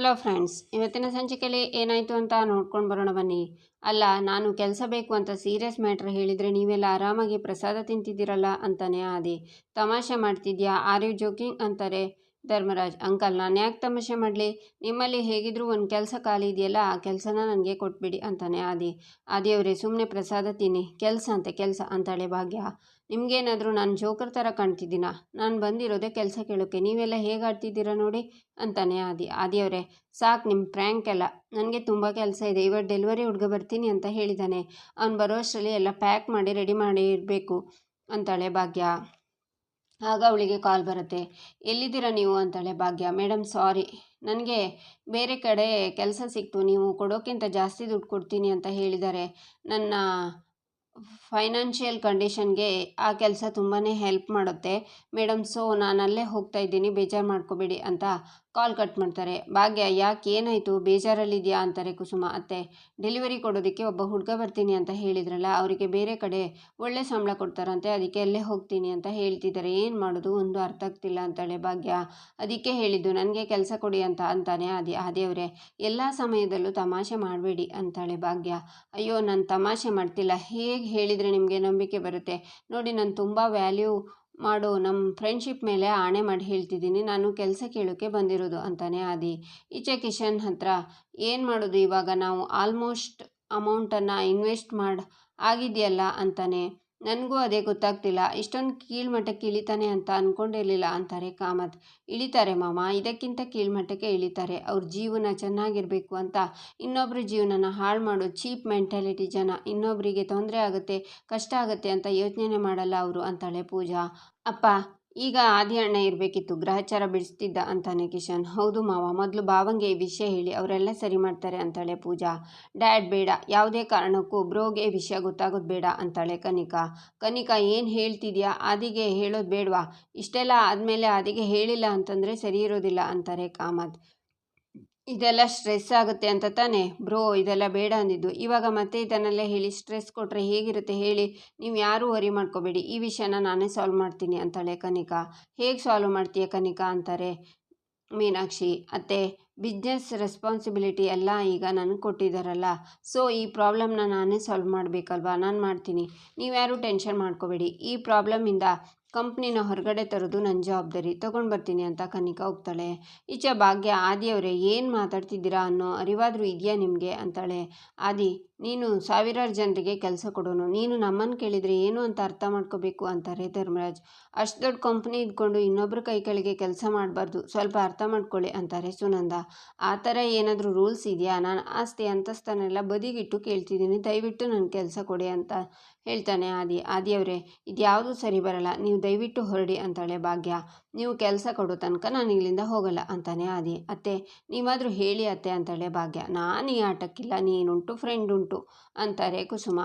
Hello friends ಇವತ್ತಿನ ಸಂಚಿಕೆಯಲ್ಲಿ ಏನಾಯಿತು ಅಂತ ನೋಡ್ಕೊಂಡು ಬರೋಣ ಬನ್ನಿ. ಅಲ್ಲ, ನಾನು ಕೆಲಸ ಬೇಕು ಅಂತ ಸೀರಿಯಸ್ ಮ್ಯಾಟ್ರ್ ಹೇಳಿದರೆ ನೀವೆಲ್ಲ ಆರಾಮಾಗಿ ಪ್ರಸಾದ ತಿಂತಿದ್ದೀರಲ್ಲ ಅಂತಾನೆ ಆದಿ. ತಮಾಷೆ ಮಾಡ್ತಿದ್ಯಾ? ಆರ್ ಯು ಜೋಕಿಂಗ್ ಅಂತಾರೆ. ಧರ್ಮರಾಜ್, ಅಂಕಲ್ ನಾನು ಯಾಕೆ ತಮಾಷೆ ಮಾಡಲಿ? ನಿಮ್ಮಲ್ಲಿ ಹೇಗಿದ್ರೂ ಒಂದು ಕೆಲಸ ಖಾಲಿ ಇದೆಯಲ್ಲ, ಆ ಕೆಲಸನ ನನಗೆ ಕೊಟ್ಬಿಡಿ ಅಂತಾನೆ ಆದಿ. ಆದಿಯವರೇ ಸುಮ್ಮನೆ ಪ್ರಸಾದ ತಿನ್ನಿ. ಕೆಲಸ ಅಂತೆ, ಕೆಲಸ ಅಂತಾಳೆ ಭಾಗ್ಯ. ನಿಮಗೇನಾದರೂ ನಾನು ಜೋಕರ್ ಥರ ಕಾಣ್ತಿದ್ದೀನ? ನಾನು ಬಂದಿರೋದೇ ಕೆಲಸ ಕೇಳೋಕ್ಕೆ ನೀವೆಲ್ಲ ಹೇಗೆ ಆಡ್ತಿದ್ದೀರಾ ನೋಡಿ? ಅಂತಾನೆ ಆದಿ. ಆದಿಯವರೇ, ಸಾಕು ನಿಮ್ಮ ಪ್ರ್ಯಾಂಕ್ ಎಲ್ಲ. ನನಗೆ ತುಂಬ ಕೆಲಸ ಇದೆ ಇವತ್ತು ಡೆಲಿವರಿ ಹುಡುಗ ಬರ್ತೀನಿ ಅಂತ ಹೇಳಿದ್ದಾನೆ ಅವ್ನು ಬರೋಷ್ಟರಲ್ಲಿ ಎಲ್ಲ ಪ್ಯಾಕ್ ಮಾಡಿ ರೆಡಿ ಮಾಡಿ ಇರಬೇಕು, ಅಂತಾಳೆ ಭಾಗ್ಯ. ಆಗ ಅವಳಿಗೆ ಕಾಲ್ ಬರುತ್ತೆ. ಎಲ್ಲಿದ್ದೀರಾ ನೀವು? ಅಂತಾಳೆ, ಭಾಗ್ಯ ಮೇಡಮ್ ಸಾರಿ. ನನಗೆ ಬೇರೆ ಕಡೆ ಕೆಲಸ ಸಿಕ್ತು. ನೀವು ಕೊಡೋಕ್ಕಿಂತ ಜಾಸ್ತಿ ದುಡ್ಡು ಕೊಡ್ತೀನಿ ಅಂತ ಹೇಳಿದ್ದಾರೆ. ನನ್ನ ಫೈನಾನ್ಷಿಯಲ್ ಕಂಡೀಷನ್ಗೆ ಆ ಕೆಲಸ ತುಂಬಾ ಹೆಲ್ಪ್ ಮಾಡುತ್ತೆ. ಮೇಡಮ್ ಸೊ ನಾನು ಅಲ್ಲೇ ಹೋಗ್ತಾ ಇದ್ದೀನಿ, ಬೇಜಾರು ಮಾಡ್ಕೋಬೇಡಿ ಅಂತ ಕಾಲ್ ಕಟ್ ಮಾಡ್ತಾರೆ. ಭಾಗ್ಯ, ಯಾಕೆ ಏನಾಯಿತು? ಬೇಜಾರಲ್ಲಿದೆಯಾ? ಅಂತಾರೆ ಕುಸುಮ ಅತ್ತೆ. ಡೆಲಿವರಿ ಕೊಡೋದಕ್ಕೆ ಒಬ್ಬ ಹುಡುಗ ಬರ್ತೀನಿ ಅಂತ ಹೇಳಿದ್ರಲ್ಲ, ಅವರಿಗೆ ಬೇರೆ ಕಡೆ ಒಳ್ಳೆ ಸಂಬಳ ಕೊಡ್ತಾರಂತೆ, ಅದಕ್ಕೆ ಅಲ್ಲೇ ಹೋಗ್ತೀನಿ ಅಂತ ಹೇಳ್ತಿದ್ದಾರೆ. ಏನು ಮಾಡೋದು? ಒಂದು ಅರ್ಥ ಆಗ್ತಿಲ್ಲ ಅಂತಾಳೆ ಭಾಗ್ಯ. ಅದಕ್ಕೆ ಹೇಳಿದ್ದು, ನನಗೆ ಕೆಲಸ ಕೊಡಿ ಅಂತ ಅಂತಾನೆ ಅದೇ ಅದೇವ್ರೆ ಎಲ್ಲ ಸಮಯದಲ್ಲೂ ತಮಾಷೆ ಮಾಡಬೇಡಿ ಅಂತಾಳೆ ಭಾಗ್ಯ. ಅಯ್ಯೋ, ನಾನು ತಮಾಷೆ ಮಾಡ್ತಿಲ್ಲ, ಹೇಗೆ ಹೇಳಿದರೆ ನಿಮಗೆ ನಂಬಿಕೆ ಬರುತ್ತೆ. ನೋಡಿ, ನಾನು ತುಂಬ ವ್ಯಾಲ್ಯೂ ಮಾಡು ನಮ್ಮ ಫ್ರೆಂಡ್ಶಿಪ್ ಮೇಲೆ ಆಣೆ ಮಾಡಿ ಹೇಳ್ತಿದ್ದೀನಿ. ನಾನು ಕೆಲಸ ಕೇಳೋಕ್ಕೆ ಬಂದಿರೋದು ಅಂತಾನೆ ಆದಿ. ಈಚೆ ಕಿಶನ್ ಹತ್ರ ಏನು ಮಾಡೋದು ಇವಾಗ? ನಾವು ಆಲ್ಮೋಸ್ಟ್ ಅಮೌಂಟನ್ನು ಇನ್ವೆಸ್ಟ್ ಮಾಡಿ, ಆಗಿದೆಯಲ್ಲ ಅಂತಾನೆ. ನನಗೂ ಅದೇ ಗೊತ್ತಾಗ್ತಿಲ್ಲ. ಇಷ್ಟೊಂದು ಕೀಳ್ಮಟ್ಟಕ್ಕೆ ಇಳಿತಾನೆ ಅಂತ ಅಂದ್ಕೊಂಡಿರಲಿಲ್ಲ ಅಂತಾರೆ ಕಾಮತ್. ಇಳಿತಾರೆ ಮಾಮ, ಇದಕ್ಕಿಂತ ಕೀಳ್ಮಟ್ಟಕ್ಕೆ ಇಳಿತಾರೆ. ಅವ್ರ ಜೀವನ ಚೆನ್ನಾಗಿರಬೇಕು ಅಂತ ಇನ್ನೊಬ್ಬರ ಜೀವನನ ಹಾಳು ಮಾಡೋ ಚೀಪ್ ಮೆಂಟಾಲಿಟಿ ಜನ ಇನ್ನೊಬ್ಬರಿಗೆ ತೊಂದರೆ ಆಗುತ್ತೆ, ಕಷ್ಟ ಆಗುತ್ತೆ ಅಂತ ಯೋಚನೆ ಮಾಡಲ್ಲ ಅವರು ಅಂತಾಳೆ ಪೂಜಾ. ಅಪ್ಪ ಈಗ ಆದಿ ಅಣ್ಣ ಇರಬೇಕಿತ್ತು, ಗ್ರಹಚಾರ ಬಿಡಿಸ್ತಿದ್ದ ಅಂತಾನೆ ಕಿಶನ್. ಹೌದು ಮಾವ, ಮೊದಲು ಭಾವಂಗೆ ಈ ವಿಷಯ ಹೇಳಿ, ಅವರೆಲ್ಲ ಸರಿ ಮಾಡ್ತಾರೆ ಅಂತಾಳೆ ಪೂಜಾ. ಡ್ಯಾಡ್ ಬೇಡ, ಯಾವುದೇ ಕಾರಣಕ್ಕೂ ಬ್ರೋಗೆ ವಿಷಯ ಗೊತ್ತಾಗೋದು ಬೇಡ ಅಂತಾಳೆ ಕನಿಕಾ. ಕನಿಕಾ, ಏನು ಹೇಳ್ತಿದ್ಯಾ? ಆದಿಗೆ ಹೇಳೋದು ಬೇಡವಾ? ಇಷ್ಟೆಲ್ಲ ಆದಮೇಲೆ ಆದಿಗೆ ಹೇಳಿಲ್ಲ ಅಂತಂದರೆ ಸರಿ ಇರೋದಿಲ್ಲ ಅಂತಾರೆ ಕಾಮತ್. ಇದೆಲ್ಲ ಸ್ಟ್ರೆಸ್ ಆಗುತ್ತೆ ಅಂತ ತಾನೆ? ಬ್ರೋ, ಇದೆಲ್ಲ ಬೇಡ ಅಂದಿದ್ದು. ಇವಾಗ ಮತ್ತೆ ಇದನ್ನೆಲ್ಲ ಹೇಳಿ ಸ್ಟ್ರೆಸ್ ಕೊಟ್ಟರೆ ಹೇಗಿರುತ್ತೆ ಹೇಳಿ? ನೀವು ಯಾರೂ ವರಿ ಮಾಡ್ಕೋಬೇಡಿ. ಈ ವಿಷಯನ ನಾನೇ ಸಾಲ್ವ್ ಮಾಡ್ತೀನಿ ಅಂತಾಳೆ ಕನಿಕಾ. ಹೇಗೆ ಸಾಲ್ವ್ ಮಾಡ್ತೀಯ ಕನಿಕಾ ಅಂತಾರೆ ಮೀನಾಕ್ಷಿ. ಅತ್ತೆ ಬಿಸ್ನೆಸ್ ರೆಸ್ಪಾನ್ಸಿಬಿಲಿಟಿ ಎಲ್ಲ ಈಗ ನನಗೆ ಕೊಟ್ಟಿದ್ದಾರಲ್ಲ ಸೊ ಈ ಪ್ರಾಬ್ಲಮ್ನ ನಾನೇ ಸಾಲ್ವ್ ಮಾಡಬೇಕಲ್ವಾ? ನಾನು ಮಾಡ್ತೀನಿ. ನೀವ್ಯಾರೂ ಟೆನ್ಷನ್ ಮಾಡ್ಕೋಬೇಡಿ. ಈ ಪ್ರಾಬ್ಲಮಿಂದ ಕಂಪ್ನಿನ ಹೊರಗಡೆ ತರೋದು ನನ್ನ ಜವಾಬ್ದಾರಿ. ತೊಗೊಂಡು ಬರ್ತೀನಿ ಅಂತ ಕನಿಕಾ ಹೋಗ್ತಾಳೆ ಈಚೆ ಭಾಗ್ಯ, ಆದಿಯವರೇ, ಏನು ಮಾತಾಡ್ತಿದ್ದೀರಾ ಅನ್ನೋ ಅರಿವಾದರೂ ಇದೆಯಾ ನಿಮಗೆ? ಅಂತಾಳೆ. ಆದಿ ನೀನು ಸಾವಿರಾರು ಜನರಿಗೆ ಕೆಲಸ ಕೊಡೋನು. ನೀನು ನಮ್ಮನ್ನು ಕೇಳಿದರೆ ಏನು ಅಂತ ಅರ್ಥ ಮಾಡ್ಕೋಬೇಕು ಅಂತಾರೆ ಧರ್ಮರಾಜ್. ಅಷ್ಟು ದೊಡ್ಡ ಕಂಪ್ನಿ ಇದ್ಕೊಂಡು ಇನ್ನೊಬ್ಬರ ಕೈ ಕೆಳಗೆ ಕೆಲಸ ಮಾಡಬಾರ್ದು. ಸ್ವಲ್ಪ ಅರ್ಥ ಮಾಡ್ಕೊಳ್ಳಿ ಅಂತಾರೆ ಸುನಂದ. ಆ ಥರ ಏನಾದರೂ ರೂಲ್ಸ್ ಇದೆಯಾ? ನಾನು ಆಸ್ತಿ ಅಂತಸ್ತನೆಲ್ಲ ಬದಿಗಿಟ್ಟು ಕೇಳ್ತಿದ್ದೀನಿ. ದಯವಿಟ್ಟು ನನ್ನ ಕೆಲಸ ಕೊಡಿ ಅಂತ ಹೇಳ್ತಾನೆ ಆದಿ, ಆದಿಯವರೇ. ಇದ್ಯಾವುದೂ ಸರಿ ಬರಲ್ಲ. ನೀವು ದಯವಿಟ್ಟು ಹೊರಡಿ ಅಂತಾಳೆ ಭಾಗ್ಯ. ನೀವು ಕೆಲಸ ಕೊಡೋ ತನಕ ನಾನು ಇಲ್ಲಿಂದ ಹೋಗಲ್ಲ ಅಂತಾನೆ ಆದಿ. ಅತ್ತೆ, ನೀವಾದರೂ ಹೇಳಿ ಅತ್ತೆ ಅಂತಾಳೆ ಭಾಗ್ಯ. ನಾನು ಈ ಆಟಕ್ಕಿಲ್ಲ, ನೀನುಂಟು ಫ್ರೆಂಡ್ ಉಂಟು ಅಂತಾರೆ ಕುಸುಮ.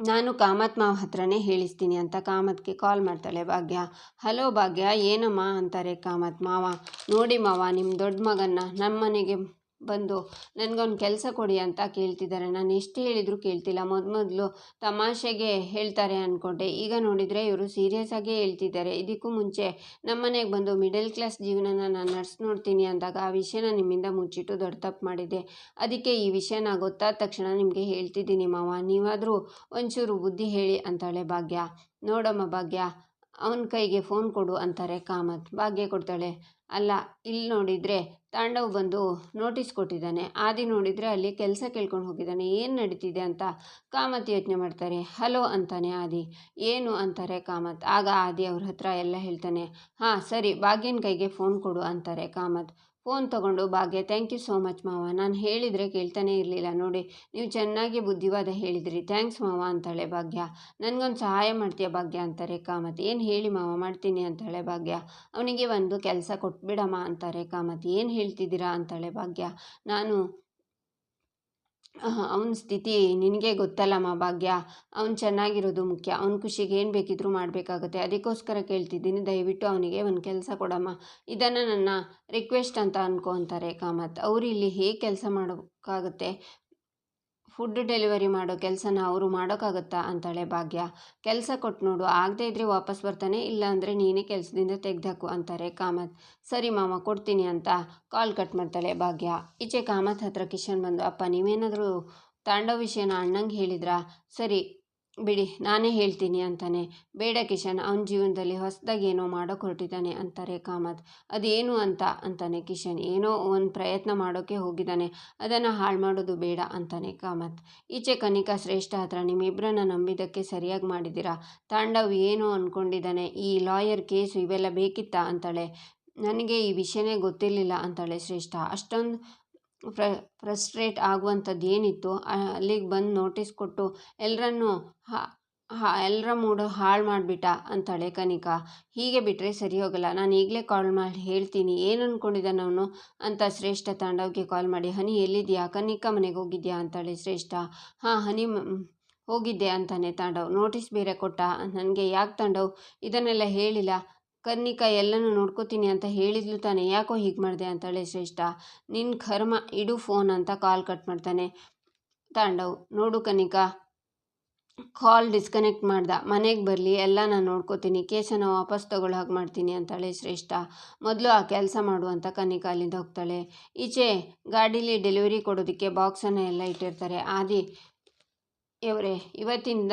ನಾನು ಕಾಮತ್ ಮಾವ ಹತ್ರನೇ ಹೇಳಿಸ್ತೀನಿ ಅಂತ ಕಾಮತ್ಗೆ ಕಾಲ್ ಮಾಡ್ತಾಳೆ ಭಾಗ್ಯ. ಹಲೋ ಭಾಗ್ಯ, ಏನಮ್ಮ ಅಂತಾರೆ ಕಾಮತ್ ಮಾವ. ನೋಡಿ ಮಾವ ನಿಮ್ಮ ದೊಡ್ಡ ಮಗನ್ನ ನಮ್ಮ ಮನೆಗೆ ಬಂದು, ನನಗೊಂದು ಕೆಲಸ ಕೊಡಿ ಅಂತ ಕೇಳ್ತಿದ್ದಾರೆ. ನಾನು ಎಷ್ಟು ಹೇಳಿದರೂ ಕೇಳ್ತಿಲ್ಲ. ಮೊದಲು ತಮಾಷೆಗೆ ಹೇಳ್ತಾರೆ ಅಂದ್ಕೊಂಡೆ ಈಗ ನೋಡಿದರೆ ಇವರು ಸೀರಿಯಸ್ ಆಗೇ ಹೇಳ್ತಿದ್ದಾರೆ. ಇದಕ್ಕೂ ಮುಂಚೆ ನಮ್ಮ ಮನೆಗೆ ಬಂದು ಮಿಡಲ್ ಕ್ಲಾಸ್ ಜೀವನನ ನಾನು ನಡ್ಸಿ ನೋಡ್ತೀನಿ ಅಂದಾಗ ಆ ವಿಷಯನ ನಿಮ್ಮಿಂದ ಮುಚ್ಚಿಟ್ಟು ದೊಡ್ಡ ತಪ್ಪು ಮಾಡಿದೆ. ಅದಕ್ಕೆ ಈ ವಿಷಯನ ಗೊತ್ತಾದ ತಕ್ಷಣ ನಿಮಗೆ ಹೇಳ್ತಿದ್ದೀನಿ ಮಾವ. ನೀವಾದರೂ ಒಂಚೂರು ಬುದ್ಧಿ ಹೇಳಿ ಅಂತಾಳೆ ಭಾಗ್ಯ. ನೋಡಮ್ಮ ಭಾಗ್ಯ ಅವನ ಕೈಗೆ ಫೋನ್ ಕೊಡು ಅಂತಾರೆ ಕಾಮತ್. ಭಾಗ್ಯ ಕೊಡ್ತಾಳೆ. ಅಲ್ಲ ಇಲ್ಲಿ ನೋಡಿದರೆ ತಾಂಡವ್ ಬಂದು ನೋಟಿಸ್ ಕೊಟ್ಟಿದ್ದಾನೆ. ಆದಿ ನೋಡಿದರೆ ಅಲ್ಲಿ ಕೆಲಸ ಕೇಳ್ಕೊಂಡು ಹೋಗಿದ್ದಾನೆ. ಏನು ನಡೀತಿದೆ ಅಂತ ಕಾಮತ್ ಯೋಚನೆ ಮಾಡ್ತಾರೆ. ಹಲೋ ಅಂತಾನೆ ಆದಿ. ಏನು ಅಂತಾರೆ ಕಾಮತ್. ಆಗ ಆದಿ ಅವ್ರ ಹತ್ರ ಎಲ್ಲ ಹೇಳ್ತಾನೆ. ಹಾಂ, ಸರಿ, ಭಾಗ್ಯನ ಕೈಗೆ ಫೋನ್ ಕೊಡು ಅಂತಾರೆ ಕಾಮತ್. ಫೋನ್ ತಗೊಂಡು, ಭಾಗ್ಯ ಥ್ಯಾಂಕ್ ಯು ಸೋ ಮಚ್ ಮಾವ. ನಾನು ಹೇಳಿದರೆ ಕೇಳ್ತಾನೆ ಇರಲಿಲ್ಲ. ನೋಡಿ, ನೀವು ಚೆನ್ನಾಗಿ ಬುದ್ಧಿವಾದ ಹೇಳಿದಿರಿ. ಥ್ಯಾಂಕ್ಸ್ ಮಾವ, ಅಂತಾಳೆ ಭಾಗ್ಯ. ನನಗೊಂದು ಸಹಾಯ ಮಾಡ್ತೀಯ ಭಾಗ್ಯ ಅಂತಾರೆ ಕಾಮತಿ ಏನು ಹೇಳಿ ಮಾವ, ಮಾಡ್ತೀನಿ, ಅಂತಾಳೆ ಭಾಗ್ಯ. ಅವನಿಗೆ ಒಂದು ಕೆಲಸ ಕೊಟ್ಬಿಡಮ್ಮ ಅಂತಾರೆ ಕಾಮತಿ ಏನು ಹೇಳ್ತಿದ್ದೀರಾ? ಅಂತಾಳೆ ಭಾಗ್ಯ. ನಾನು ಅವನ ಸ್ಥಿತಿ ನಿನಗೆ ಗೊತ್ತಲ್ಲಮ್ಮ ಭಾಗ್ಯ ಅವ್ನು ಚೆನ್ನಾಗಿರೋದು ಮುಖ್ಯ. ಅವ್ನ ಖುಷಿಗೆ ಏನು ಬೇಕಿದ್ರೂ ಮಾಡಬೇಕಾಗುತ್ತೆ. ಅದಕ್ಕೋಸ್ಕರ ಕೇಳ್ತಿದ್ದೀನಿ. ದಯವಿಟ್ಟು ಅವನಿಗೆ ಒಂದು ಕೆಲಸ ಕೊಡಮ್ಮ. ಇದನ್ನು ನನ್ನ ರಿಕ್ವೆಸ್ಟ್ ಅಂತ ಅಂತಾರೆ ಕಾಮತ್. ಅವರು ಇಲ್ಲಿ ಹೇಗೆ ಕೆಲಸ ಮಾಡೋಕ್ಕಾಗುತ್ತೆ ಫುಡ್ ಡೆಲಿವರಿ ಮಾಡೋ ಕೆಲಸನ ಅವರು ಮಾಡೋಕ್ಕಾಗತ್ತಾ? ಅಂತಾಳೆ ಭಾಗ್ಯ. ಕೆಲಸ ಕೊಟ್ಟು ನೋಡು, ಆಗದೇ ಇದ್ರೆ ವಾಪಸ್ ಬರ್ತಾನೆ, ಇಲ್ಲ ಅಂದರೆ ನೀನೇ ಕೆಲಸದಿಂದ ತೆಗೆದಾಕು ಅಂತಾರೆ ಕಾಮತ್. ಸರಿ ಮಾಮ, ಕೊಡ್ತೀನಿ ಅಂತ ಕಾಲ್ ಕಟ್ ಮಾಡ್ತಾಳೆ ಭಾಗ್ಯ. ಈಚೆ ಕಾಮತ್ ಹತ್ರ ಕಿಶನ್ ಬಂದು, ಅಪ್ಪ, ನೀವೇನಾದರೂ ತಾಂಡವ ವಿಷಯನ ಅಣ್ಣಂಗೆ ಹೇಳಿದ್ರಾ? ಸರಿ ಬಿಡಿ, ನಾನೇ ಹೇಳ್ತೀನಿ ಅಂತಾನೆ. ಬೇಡ ಕಿಶನ್, ಅವನ ಜೀವನದಲ್ಲಿ ಹೊಸದಾಗಿ ಏನೋ ಮಾಡೋಕೆ ಹೊರಟಿದ್ದಾನೆ ಅಂತಾರೆ ಕಾಮತ್. ಅದೇನು ಅಂತ ಅಂತಾನೆ ಕಿಶನ್. ಏನೋ ಒಂದು ಪ್ರಯತ್ನ ಮಾಡೋಕ್ಕೆ ಹೋಗಿದ್ದಾನೆ. ಅದನ್ನು ಹಾಳು ಮಾಡೋದು ಬೇಡ ಅಂತಾನೆ ಕಾಮತ್. ಈಚೆ ಕನಿಕಾ ಶ್ರೇಷ್ಠ ಹತ್ರ ನಿಮ್ಮಿಬ್ಬರನ್ನ ನಂಬಿದ್ದಕ್ಕೆ ಸರಿಯಾಗಿ ಮಾಡಿದ್ದೀರಾ? ತಾಂಡವ್ ಏನು ಅಂದ್ಕೊಂಡಿದ್ದಾನೆ ಈ ಲಾಯರ್ ಕೇಸು ಇವೆಲ್ಲ ಬೇಕಿತ್ತಾ ಅಂತಾಳೆ. ನನಗೆ ಈ ವಿಷಯನೇ ಗೊತ್ತಿರಲಿಲ್ಲ ಅಂತಾಳೆ ಶ್ರೇಷ್ಠ. ಅಷ್ಟೊಂದು ಫ್ರ, ಫ್ರಸ್ಟ್ರೇಟ್ ಆಗುವಂಥದ್ದು ಏನಿತ್ತು ಅಲ್ಲಿಗೆ ಬಂದು ನೋಟಿಸ್ ಕೊಟ್ಟು ಎಲ್ಲರನ್ನೂ ಎಲ್ಲರ ಮೂಡು ಹಾಳು ಮಾಡಿಬಿಟ್ಟ ಅಂತಾಳೆ ಕನಿಕಾ. ಹೀಗೆ ಬಿಟ್ಟರೆ ಸರಿ ಹೋಗಲ್ಲ, ನಾನು ಈಗಲೇ ಕಾಲ್ ಮಾಡಿ ಹೇಳ್ತೀನಿ, ಏನು ಅಂದ್ಕೊಂಡಿದ್ದಾನೆ ಅವನು ಅಂತ ಶ್ರೇಷ್ಠ ತಾಂಡವ್ಗೆ ಕಾಲ್ ಮಾಡಿ, ಹನಿ ಎಲ್ಲಿದೆಯಾ? ಕನಿಕಾ ಮನೆಗೆ ಹೋಗಿದ್ಯಾ? ಅಂತಾಳೆ ಶ್ರೇಷ್ಠ. ಹಾಂ, ಹನಿ ಹೋಗಿದ್ದೆ ಅಂತಾನೆ ತಾಂಡವ್. ನೋಟಿಸ್ ಬೇರೆ ಕೊಟ್ಟ, ನನಗೆ ಯಾಕೆ ತಾಂಡವ್? ಇದನ್ನೆಲ್ಲ ಹೇಳಿಲ್ಲ. ಕನ್ನಿಕಾ ಎಲ್ಲನೂ ನೋಡ್ಕೋತೀನಿ ಅಂತ ಹೇಳಿದ್ಲು ತಾನೆ. ಯಾಕೋ ಹೀಗೆ ಮಾಡಿದೆ ಅಂತಾಳೆ ಶ್ರೇಷ್ಠ. ನಿನ್ನ ಕರ್ಮ ಇಡು ಫೋನ್ ಅಂತ ಕಾಲ್ ಕಟ್ ಮಾಡ್ತಾನೆ. ತಾಂಡವ್, ನೋಡು ಕನಿಕಾ ಕಾಲ್ ಡಿಸ್ಕನೆಕ್ಟ್ ಮಾಡ್ದ. ಮನೆಗೆ ಬರಲಿ, ಎಲ್ಲ ನಾನು ನೋಡ್ಕೋತೀನಿ. ಕೇಸನ್ನು ವಾಪಸ್ ತಗೊಳ್ಳೋ ಹಾಗೆ ಮಾಡ್ತೀನಿ ಅಂತಾಳೆ ಶ್ರೇಷ್ಠ. ಮೊದಲು ಆ ಕೆಲಸ ಮಾಡು ಅಂತ ಕನಿಕಾ ಅಲ್ಲಿಂದ ಹೋಗ್ತಾಳೆ. ಈಚೆ ಗಾಡೀಲಿ ಡೆಲಿವರಿ ಕೊಡೋದಕ್ಕೆ ಬಾಕ್ಸನ್ನು ಎಲ್ಲ ಇಟ್ಟಿರ್ತಾರೆ. ಆದಿ ಇವರೇ ಇವತ್ತಿಂದ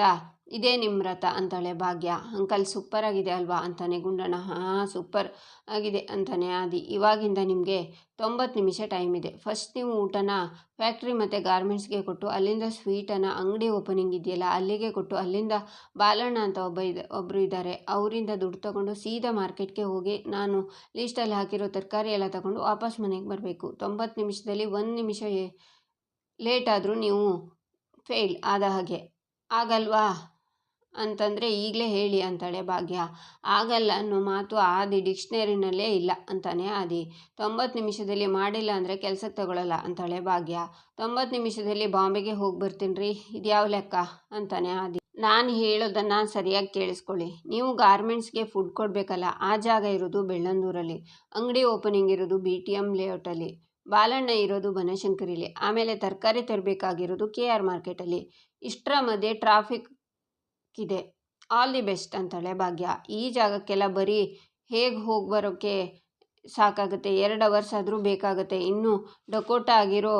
ಇದೇ ನಿಮ್ಮ ರಥ ಅಂತಾಳೆ ಭಾಗ್ಯ. ಅಂಕಲ್ ಸೂಪರ್ ಆಗಿದೆ ಅಲ್ವಾ ಅಂತಾನೆ ಗುಂಡಣ್ಣ. ಹಾಂ ಸೂಪರ್ ಆಗಿದೆ ಅಂತಾನೆ ಆದಿ. ಇವಾಗಿಂದ ನಿಮಗೆ ತೊಂಬತ್ತು ನಿಮಿಷ ಟೈಮ್ ಇದೆ. ಫಸ್ಟ್ ನೀವು ಊಟನ ಫ್ಯಾಕ್ಟ್ರಿ ಮತ್ತು ಗಾರ್ಮೆಂಟ್ಸ್ಗೆ ಕೊಟ್ಟು ಅಲ್ಲಿಂದ ಸ್ವೀಟನ್ನು ಅಂಗಡಿ ಓಪನಿಂಗ್ ಇದೆಯಲ್ಲ ಅಲ್ಲಿಗೆ ಕೊಟ್ಟು ಅಲ್ಲಿಂದ ಬಾಲಣ್ಣ ಅಂತ ಒಬ್ಬ ಇದೆ ಒಬ್ಬರು ಇದ್ದಾರೆ. ಅವರಿಂದ ದುಡ್ಡು ತಗೊಂಡು ಸೀದಾ ಮಾರ್ಕೆಟ್ಗೆ ಹೋಗಿ ನಾನು ಲೀಸ್ಟಲ್ಲಿ ಹಾಕಿರೋ ತರಕಾರಿ ಎಲ್ಲ ತಗೊಂಡು ವಾಪಸ್ ಮನೆಗೆ ಬರಬೇಕು. ತೊಂಬತ್ತು ನಿಮಿಷದಲ್ಲಿ ಒಂದು ನಿಮಿಷ ಲೇಟ್ ಆದರೂ ನೀವು ಫೇಲ್ ಆದ ಹಾಗೆ. ಆಗಲ್ವಾ? ಅಂತಂದರೆ ಈಗಲೇ ಹೇಳಿ ಅಂತಾಳೆ ಭಾಗ್ಯ. ಆಗಲ್ಲ ಅನ್ನೋ ಮಾತು ಆದಿ ಡಿಕ್ಷನರಿನಲ್ಲೇ ಇಲ್ಲ ಅಂತಾನೆ ಆದಿ. ತೊಂಬತ್ತು ನಿಮಿಷದಲ್ಲಿ ಮಾಡಿಲ್ಲ ಅಂದರೆ ಕೆಲಸಕ್ಕೆ ತಗೊಳ್ಳಲ್ಲ ಅಂತಾಳೆ ಭಾಗ್ಯ. ತೊಂಬತ್ತು ನಿಮಿಷದಲ್ಲಿ ಬಾಂಬೆಗೆ ಹೋಗಿ ಬರ್ತೀನಿ ರೀ ಇದ್ಯಾವ ಲೆಕ್ಕ? ಅಂತಾನೆ ಆದಿ. ನಾನು ಹೇಳೋದನ್ನು ಸರಿಯಾಗಿ ಕೇಳಿಸ್ಕೊಳ್ಳಿ. ನೀವು ಗಾರ್ಮೆಂಟ್ಸ್ಗೆ ಫುಡ್ ಕೊಡಬೇಕಲ್ಲ, ಆ ಜಾಗ ಇರೋದು ಬೆಳ್ಳಂದೂರಲ್ಲಿ. ಅಂಗಡಿ ಓಪನಿಂಗ್ ಇರೋದು ಬಿ ಟಿ ಎಂ ಲೇಔಟಲ್ಲಿ. ಬಾಲಣ್ಣ ಇರೋದು ಬನಶಂಕರಿಲಿ. ಆಮೇಲೆ ತರಕಾರಿ ತರಬೇಕಾಗಿರೋದು ಕೆ ಆರ್ ಮಾರ್ಕೆಟಲ್ಲಿ. ಇಷ್ಟರ ಮಧ್ಯೆ ಟ್ರಾಫಿಕ್ ಇದೆ ಆಲ್ ದಿ ಬೆಸ್ಟ್ ಅಂತಾಳೆ ಭಾಗ್ಯ. ಈ ಜಾಗಕ್ಕೆಲ್ಲ ಬರೀ ಹೇಗೆ ಹೋಗಿ ಬರೋಕ್ಕೆ ಸಾಕಾಗುತ್ತೆ? ಎರಡು ಅವರ್ಸ್ ಆದರೂ ಬೇಕಾಗುತ್ತೆ. ಇನ್ನು ಡಕೋಟ ಆಗಿರೋ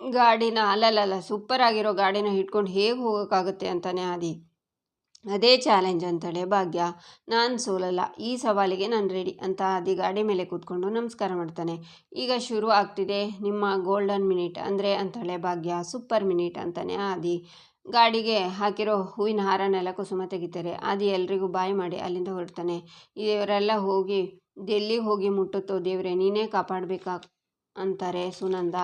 ಗಾಡಿನ ಅಲ್ಲಲ್ಲ ಸೂಪರ್ ಆಗಿರೋ ಗಾಡಿನ ಹಿಡ್ಕೊಂಡು ಹೇಗೆ ಹೋಗೋಕ್ಕಾಗುತ್ತೆ ಅಂತಾನೆ ಆದಿ. ಅದೇ ಚಾಲೆಂಜ್ ಅಂತಾಳೆ ಭಾಗ್ಯ. ನಾನು ಸೋಲಲ್ಲ. ಈ ಸವಾಲಿಗೆ ನಾನು ರೆಡಿ ಅಂತ ಆದಿ ಗಾಡಿ ಮೇಲೆ ಕೂತ್ಕೊಂಡು ನಮಸ್ಕಾರ ಮಾಡ್ತಾನೆ. ಈಗ ಶುರು ಆಗ್ತಿದೆ ನಿಮ್ಮ ಗೋಲ್ಡನ್ ಮಿನಿಟ್ ಅಂದರೆ ಅಂತಾಳೆ ಭಾಗ್ಯ. ಸೂಪರ್ ಮಿನಿಟ್ ಅಂತಾನೆ ಆದಿ. ಗಾಡಿಗೆ ಹಾಕಿರೋ ಹೂವಿನ ಹಾರನೆಲ್ಲ ಕುಸುಮ ತೆಗಿತಾರೆ. ಅದು ಎಲ್ರಿಗೂ ಬಾಯಿ ಮಾಡಿ ಅಲ್ಲಿಂದ ಹೊರಡ್ತಾನೆ. ಇವರೆಲ್ಲ ಹೋಗಿ ಡೆಲ್ಲಿಗೆ ಹೋಗಿ ಮುಟ್ಟುತ್ತೋ ದೇವರೇ, ನೀನೇ ಕಾಪಾಡಬೇಕಾ ಅಂತಾರೆ ಸುನಂದ.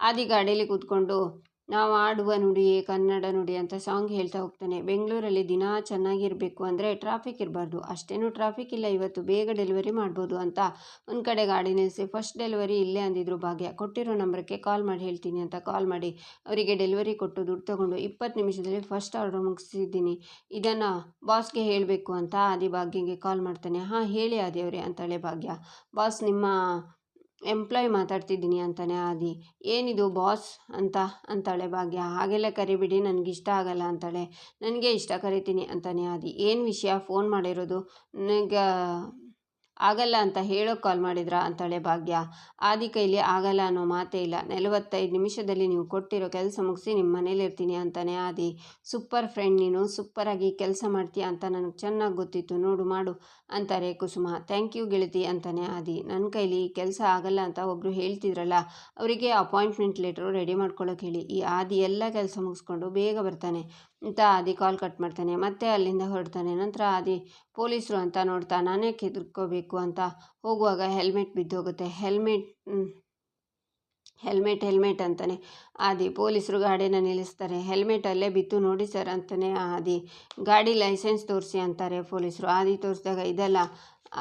ಆದಿ ಗಾಡೀಲಿ ಕೂತ್ಕೊಂಡು ನಾವು ಆಡುವ ನುಡಿಯೇ ಕನ್ನಡ ನುಡಿ ಅಂತ ಸಾಂಗ್ ಹೇಳ್ತಾ ಹೋಗ್ತಾನೆ. ಬೆಂಗಳೂರಲ್ಲಿ ದಿನ ಚೆನ್ನಾಗಿರಬೇಕು ಅಂದರೆ ಟ್ರಾಫಿಕ್ ಇರಬಾರ್ದು. ಅಷ್ಟೇನು ಟ್ರಾಫಿಕ್ ಇಲ್ಲ, ಇವತ್ತು ಬೇಗ ಡೆಲಿವರಿ ಮಾಡ್ಬೋದು ಅಂತ. ಒಂದು ಕಡೆ ಗಾಡಿ ನಿಲ್ಲಿಸಿ ಫಸ್ಟ್ ಡೆಲಿವರಿ ಇಲ್ಲೇ ಅಂದಿದ್ರು ಭಾಗ್ಯ. ಕೊಟ್ಟಿರೋ ನಂಬರ್ಗೆ ಕಾಲ್ ಮಾಡಿ, ಹೇಳ್ತೀನಿ ಅಂತ ಕಾಲ್ ಮಾಡಿ. ಅವರಿಗೆ ಡೆಲಿವರಿ ಕೊಟ್ಟು ದುಡ್ಡು ತೊಗೊಂಡು ಇಪ್ಪತ್ತು ನಿಮಿಷದಲ್ಲಿ ಫಸ್ಟ್ ಆರ್ಡರ್ ಮುಗಿಸಿದ್ದೀನಿ. ಇದನ್ನು ಬಾಸ್ಗೆ ಹೇಳಬೇಕು ಅಂತ ಆದಿ ಭಾಗ್ಯಗೆ ಕಾಲ್ ಮಾಡ್ತಾನೆ. ಹಾಂ, ಹೇಳಿ ಆದಿ ಅವರೇ, ಅಂತಾಳೆ ಭಾಗ್ಯ. ಬಾಸ್ ನಿಮ್ಮ ಎಂಪ್ಲಾಯ್ ಮಾತಾಡ್ತಿದ್ದೀನಿ ಅಂತಾನೆ ಆದಿ. ಏನಿದು ಬಾಸ್ ಅಂತ ಅಂತಾಳೆ ಭಾಗ್ಯ. ಹಾಗೆಲ್ಲ ಕರಿಬಿಡಿ, ನನಗಿಷ್ಟ ಆಗಲ್ಲ ಅಂತಾಳೆ. ನನಗೆ ಇಷ್ಟ ಕರಿತೀನಿ ಅಂತಾನೆ ಆದಿ. ಏನು ವಿಷಯ? ಫೋನ್ ಮಾಡಿರೋದು. ನನಗೆ ಆಗಲ್ಲ ಅಂತ ಹೇಳೋಕೆ ಕಾಲ್ ಮಾಡಿದ್ರಾ ಅಂತಾಳೆ ಭಾಗ್ಯ. ಆದಿ ಕೈಲಿ ಆಗಲ್ಲ ಅನ್ನೋ ಮಾತೇ ಇಲ್ಲ. ನಲವತ್ತೈದು ನಿಮಿಷದಲ್ಲಿ ನೀವು ಕೊಟ್ಟಿರೋ ಕೆಲಸ ಮುಗಿಸಿ ನಿಮ್ಮ ಮನೇಲಿ ಇರ್ತೀನಿ ಅಂತಾನೆ ಆದಿ. ಸೂಪರ್ ಫ್ರೆಂಡ್ ನೀನು, ಸೂಪರಾಗಿ ಕೆಲಸ ಮಾಡ್ತೀಯ ಅಂತ ನನಗೆ ಚೆನ್ನಾಗಿ ಗೊತ್ತಿತ್ತು. ನೋಡು, ಮಾಡು ಅಂತಾರೆ ಕುಸುಮ. ಥ್ಯಾಂಕ್ ಯು ಗೆಳತಿ ಅಂತಾನೆ ಆದಿ. ನನ್ನ ಕೈಲಿ ಕೆಲಸ ಆಗಲ್ಲ ಅಂತ ಒಬ್ಬರು ಹೇಳ್ತಿದ್ರಲ್ಲ, ಅವರಿಗೆ ಅಪಾಯಿಂಟ್ಮೆಂಟ್ ಲೆಟ್ರು ರೆಡಿ ಮಾಡ್ಕೊಳ್ಳೋಕೆ ಹೇಳಿ. ಈ ಆದಿ ಎಲ್ಲ ಕೆಲಸ ಮುಗಿಸ್ಕೊಂಡು ಬೇಗ ಬರ್ತಾನೆ. ಅಂತ ಆದಿ ಕಾಲ್ ಕಟ್ ಮಾಡ್ತಾನೆ. ಮತ್ತೆ ಅಲ್ಲಿಂದ ಹೊರಡ್ತಾನೆ. ನಂತರ ಆದಿ, ಪೊಲೀಸರು ಅಂತ ನೋಡ್ತಾ ನಾನೇ ಕೆದರ್ಕೋಬೇಕು ಅಂತ ಹೋಗುವಾಗ ಹೆಲ್ಮೆಟ್ ಬಿದ್ದೋಗುತ್ತೆ. ಹೆಲ್ಮೆಟ್ ಹೆಲ್ಮೆಟ್ ಹೆಲ್ಮೆಟ್ ಅಂತಾನೆ ಆದಿ. ಪೊಲೀಸರು ಗಾಡಿನ ನಿಲ್ಲಿಸ್ತಾರೆ. ಹೆಲ್ಮೆಟ್ ಅಲ್ಲೇ ಬಿತ್ತು ನೋಡಿ ಸರ್ ಅಂತಾನೆ ಆದಿ. ಗಾಡಿ ಲೈಸೆನ್ಸ್ ತೋರಿಸಿ ಅಂತಾರೆ ಪೊಲೀಸರು. ಆದಿ ತೋರಿಸಿದಾಗ ಇದೆಲ್ಲ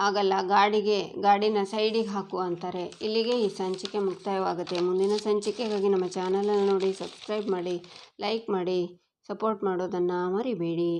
ಆಗಲ್ಲ. ಗಾಡಿಗೆ, ಗಾಡಿನ ಸೈಡಿಗೆ ಹಾಕು ಅಂತಾರೆ. ಇಲ್ಲಿಗೆ ಈ ಸಂಚಿಕೆ ಮುಕ್ತಾಯವಾಗುತ್ತೆ. ಮುಂದಿನ ಸಂಚಿಕೆಗಾಗಿ ನಮ್ಮ ಚಾನಲನ್ನು ನೋಡಿ, ಸಬ್ಸ್ಕ್ರೈಬ್ ಮಾಡಿ, ಲೈಕ್ ಮಾಡಿ. ಸಪೋರ್ಟ್ ಮಾಡೋದನ್ನು ಮರಿಬೇಡಿ.